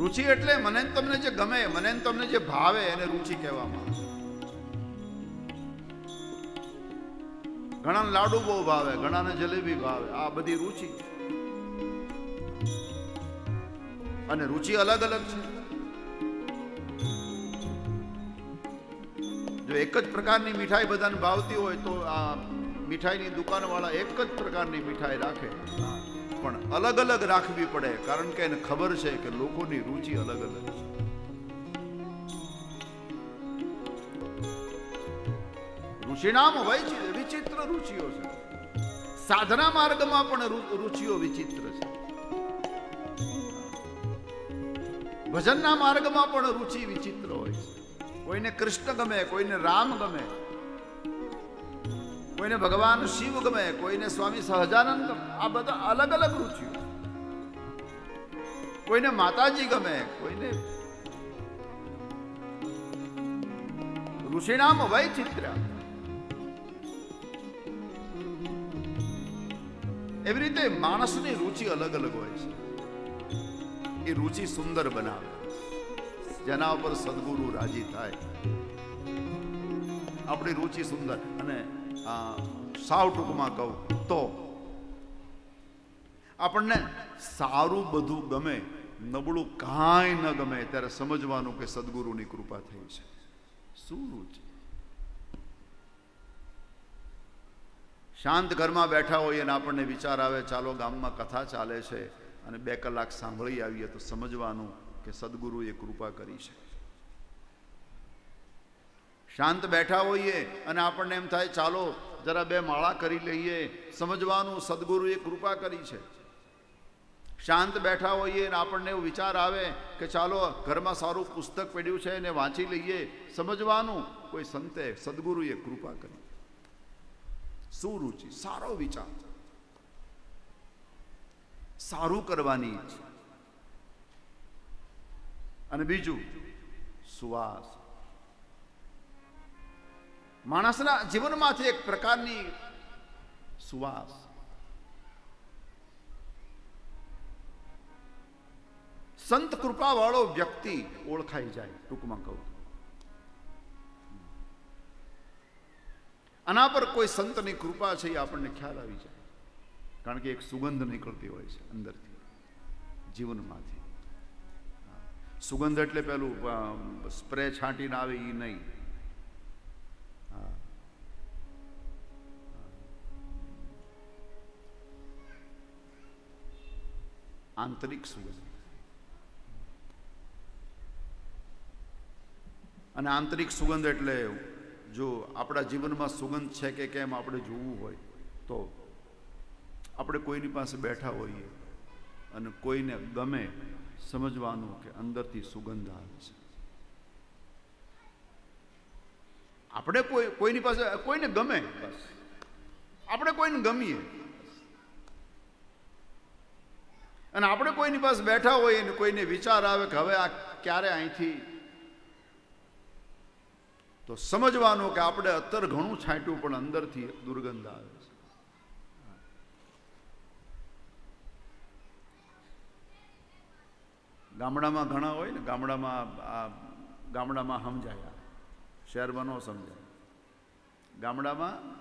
રુચિ એટલે મને તમને જે ગમે, મને તમને જે ભાવે એને રુચિ કહેવામાં આવે. ઘણાને લાડુ બહુ ભાવે, ઘણાને જલેબી ભાવે, આ બધી રુચિ અને રુચિ અલગ અલગ છે. જો એક જ પ્રકારની મીઠાઈ બધાને ભાવતી હોય તો આ મીઠાઈની દુકાનવાળા એક જ પ્રકારની મીઠાઈ રાખે. પણ અલગ અલગ રાખવી પડે, કારણ કે એને ખબર છે કે લોકોની રુચિ અલગ અલગ છે. રુચિનામ હોય છે વિચિત્ર રુચિઓ છે. સાધના માર્ગમાં પણ રુચિઓ વિચિત્ર છે. ભજનના માર્ગમાં પણ રુચિ વિચિત્ર હોય છે. કોઈને કૃષ્ણ ગમે, કોઈને રામ ગમે કોઈને ભગવાન શિવ ગમે, કોઈને સ્વામી સહજાનંદ આ બધા અલગ અલગ રુચિઓ. કોઈને માતાજી ગમે, કોઈને ઋષિનામ વૈચિત્ર. એવી રીતે માણસની રુચિ અલગ અલગ હોય છે. એ રુચિ સુંદર બનાવે. જેના ઉપર સદગુરુ રાજી થાય. આપણી રુચિ સુંદર અને સાવ ટૂંકમાં કહું તો આપણને સારું બધું ગમે, નબળું કાંઈ ન ગમે ત્યારે સમજવાનું કે સદગુરુની કૃપા થઈ છે. શું રુચિ? શાંત ઘરમાં બેઠા હોઈએ અને આપણને વિચાર આવે, ચાલો ગામમાં કથા ચાલે છે અને બે કલાક સાંભળી આવીએ તો સમજવાનું કે સદગુરુએ કૃપા કરી છે. શાંત બેઠા હોઈએ અને આપણને એમ થાય, ચાલો જરા બે માળા કરી લઈએ. સમજવાનું, સદગુરુએ કૃપા કરી છે. શાંત બેઠા હોઈએ અને આપણને એવો વિચાર આવે કે ચાલો, ઘરમાં સારું પુસ્તક પડ્યું છે એને વાંચી લઈએ. સમજવાનું, કોઈ સંતે સદગુરુએ કૃપા કરી. સુરુચિ સારો વિચાર. સારું કરવાની ઈચ્છા. અને બીજું, સુવાસ. માણસના જીવનમાંથી એક પ્રકારની સુવાસ. સંત કૃપા વાળો વ્યક્તિ ઓળખાઈ જાય, ટૂંકમાં કહું. આના પર કોઈ સંતની કૃપા છે એ આપણને ખ્યાલ આવી જાય. કારણ કે એક સુગંધ નીકળતી હોય છે અંદરથી, જીવનમાંથી. સુગંધ એટલે પેલું સ્પ્રે છાંટીને આવે એ નહીં. આંતરિક સુગંધ અને આંતરિક સુગંધ એટલે જો આપણા જીવનમાં સુગંધ છે કે કેમ આપણે જોવું હોય, તો આપણે કોઈની પાસે બેઠા હોઈએ અને કોઈને ગમે સમજવાનું કે અંદરથી સુગંધ આવે છે. આપણે કોઈ, કોઈની પાસે, કોઈને ગમે બસ. આપણે કોઈને ગમીએ. અને આપણે કોઈની પાસે બેઠા હોઈએ અને કોઈને વિચાર આવે કે હવે આ ક્યારે અહીંથી? તો સમજવાનું કે આપણે અત્તર ઘણું છાંટ્યું, પણ અંદરથી દુર્ગંધ આવે છે. ગામડામાં ઘણા હોય ને, ગામડામાં આ, ગામડામાં સમજાય. શહેરમાં ન સમજાય. ગામડામાં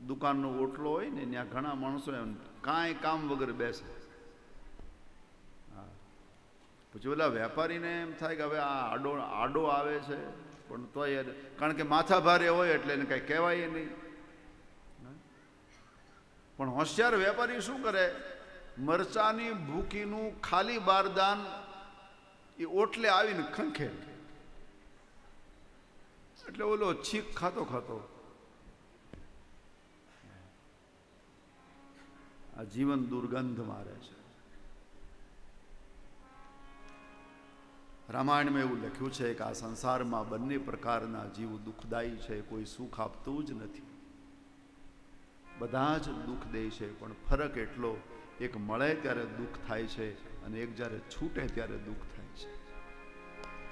દુકાનનો ઓટલો હોય ને ત્યાં ઘણા માણસો એમ કાંઈ કામ વગર બેસે. પછી ઓલા વેપારીને એમ થાય કે હવે આ આડો આડો આવે છે, પણ તોય કારણ કે માથા ભારે હોય એટલે એને કાંઈ કહેવાય નહીં. પણ હોશિયાર વેપારી શું કરે મરચાની ભૂકીનું ખાલી બારદાન એ ઓટલે આવીને ખંખે એટલે ઓલો છીક ખાતો ખાતો આ જીવન દુર્ગંધ મારે છે. રામાયણમાં એવું લખ્યું છે કે આ સંસારમાં બંને પ્રકારના જીવ દુઃખદાયી છે, કોઈ સુખ આપતું જ નથી. બધા જ દુઃખ દે છે, પણ ફરક એટલો, એક મળે ત્યારે દુઃખ થાય છે અને એક જ્યારે છૂટે ત્યારે દુઃખ થાય